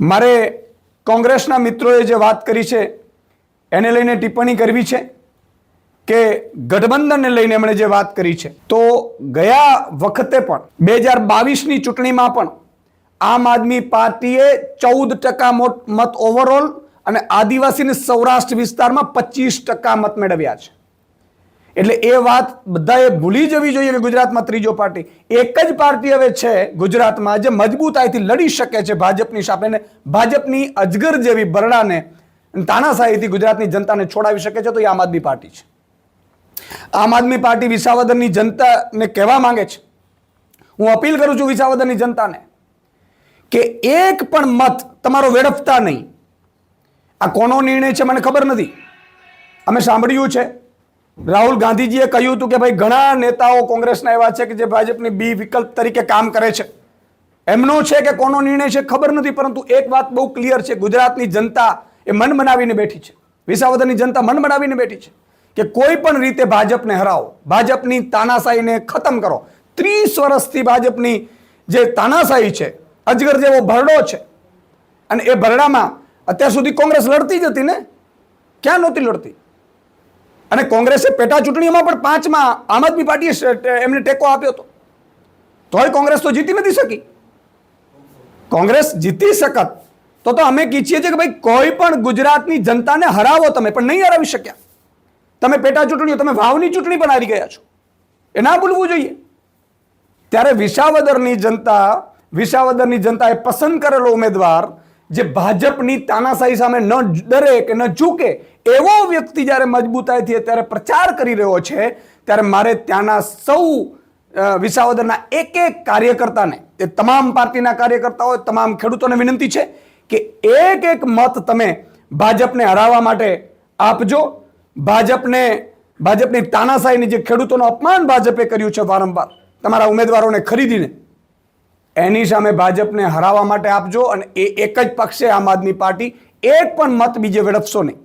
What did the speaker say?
મારે કોંગ્રેસના મિત્રોએ જે વાત કરી છે, એને લઈને ટિપ્પણી કરવી છે કે ગઠબંધનને લઈને એમણે જે વાત કરી છે. તો ગયા વખતે પણ, બે હજાર બાવીસની ચૂંટણીમાં પણ આમ આદમી પાર્ટીએ ચૌદ ટકા મત ઓવરઓલ અને આદિવાસીને સૌરાષ્ટ્ર વિસ્તારમાં પચીસ ટકા મત મેળવ્યા છે. એટલે એ વાત બધાએ ભૂલી જવી જોઈએ કે ગુજરાતમાં ત્રીજો પાર્ટી. એક જ પાર્ટી હવે છે ગુજરાતમાં જે મજબૂતાઈથી લડી શકે છે ભાજપની સામે ભાજપની અજગર જેવી બરડાને તાનાશાહીથી ગુજરાતની જનતાને છોડાવી શકે છે તો એ આમ આદમી પાર્ટી છે. આમ આદમી પાર્ટી વિસાવદરની જનતાને કહેવા માંગે છે. હું અપીલ કરું છું વિસાવદરની જનતાને કે એક પણ મત તમારો વેડફતા નહીં. આ કોનો નિર્ણય છે મને ખબર નથી. અમે સાંભળ્યું છે. રાહુલ ગાંધીજીએ કહ્યું હતું કે ભાઈ ઘણા નેતાઓ કોંગ્રેસના એવા છે કે જે ભાજપની બી વિકલ્પ તરીકે કામ કરે છે. એમનો છે કે કોનો નિર્ણય છે ખબર નથી, પરંતુ એક વાત બહુ ક્લિયર છે. ગુજરાતની જનતા એ મન બનાવીને બેઠી છે. વિસાવદરની જનતા મન બનાવીને બેઠી છે કે કોઈ પણ રીતે ભાજપને હરાવો, ભાજપની તાનાશાહીને ખતમ કરો. ત્રીસ વર્ષથી ભાજપની જે તાનાશાહી છે, અજગર જેવો ભરડો છે, અને એ ભરડામાં અત્યાર સુધી કોંગ્રેસ લડતી જ હતી ને? ક્યાં નહોતી લડતી? અને કોંગ્રેસે પેટા ચૂંટણીઓમાં પણ પાંચમાં આમ આદમી પાર્ટીએ એમને ટેકો આપ્યો હતો. તોય કોંગ્રેસ તો જીતી નથી શકી. કોંગ્રેસ જીતી શકત. તો તો અમે કીચીએ છીએ કે ભાઈ કોઈ પણ ગુજરાતની જનતાને હરાવો તમે, પણ નહીં હરાવી શક્યા. તમે પેટા ચૂંટણીઓ, તમે વાવની ચૂંટણી પણ હારી ગયા છો. એ ના ભૂલવું જોઈએ. ત્યારે વિસાવદરની જનતા, વિસાવદરની જનતાએ પસંદ કરેલો ઉમેદવાર, જે ભાજપની તાનાશાહી સામે ન ડરે કે ન ઝૂકે એવો વ્યક્તિ જ્યારે મજબૂતાઈથી અત્યારે પ્રચાર કરી રહ્યો છે, ત્યારે મારે ત્યાંના સૌ વિસાવદરના એક એક કાર્યકર્તાને તે તમામ પાર્ટીના કાર્યકર્તાઓ તમામ ખેડૂતોને વિનંતી છે કે એક એક મત તમે ભાજપને હરાવવા માટે આપજો. ભાજપને, ભાજપની તાનાશાહીની જે ખેડૂતોનું અપમાન ભાજપે કર્યું છે વારંવાર, તમારા ઉમેદવારોને ખરીદીને, એની સામે ભાજપને હરાવવા માટે આપજો અને એ એક જ પક્ષે આમ આદમી પાર્ટી, એક પણ મત બીજે વેડફશો નહીં.